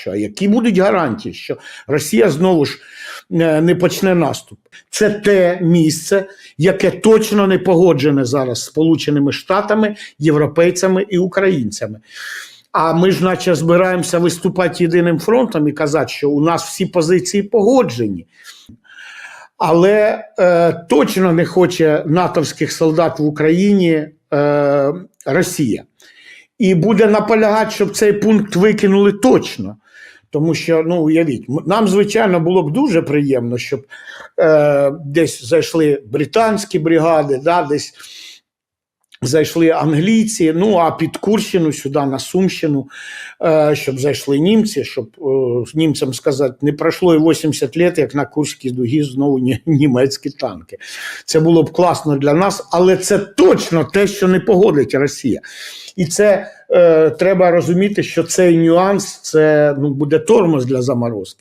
Що, які будуть гарантії, що Росія знову ж е, не почне наступ? Це те місце, яке точно не погоджене зараз Сполученими Штатами, європейцями і українцями. А ми ж, наче, збираємося виступати єдиним фронтом і казати, що у нас всі позиції погоджені. Але е, точно не хоче натовських солдат в Україні е, Росія. І буде наполягати, щоб цей пункт викинули точно. Тому що, ну, уявіть, нам, звичайно, було б дуже приємно, щоб е, десь зайшли британські бригади, да, десь зайшли англійці, ну а під Курщину, сюди, на Сумщину, е, щоб зайшли німці, щоб е, німцям сказати, не пройшло і 80 років, як на Курській дугі знову німецькі танки. Це було б класно для нас, але це точно те, що не погодить Росія. І це е, треба розуміти, що цей нюанс це ну, буде тормоз для заморозки.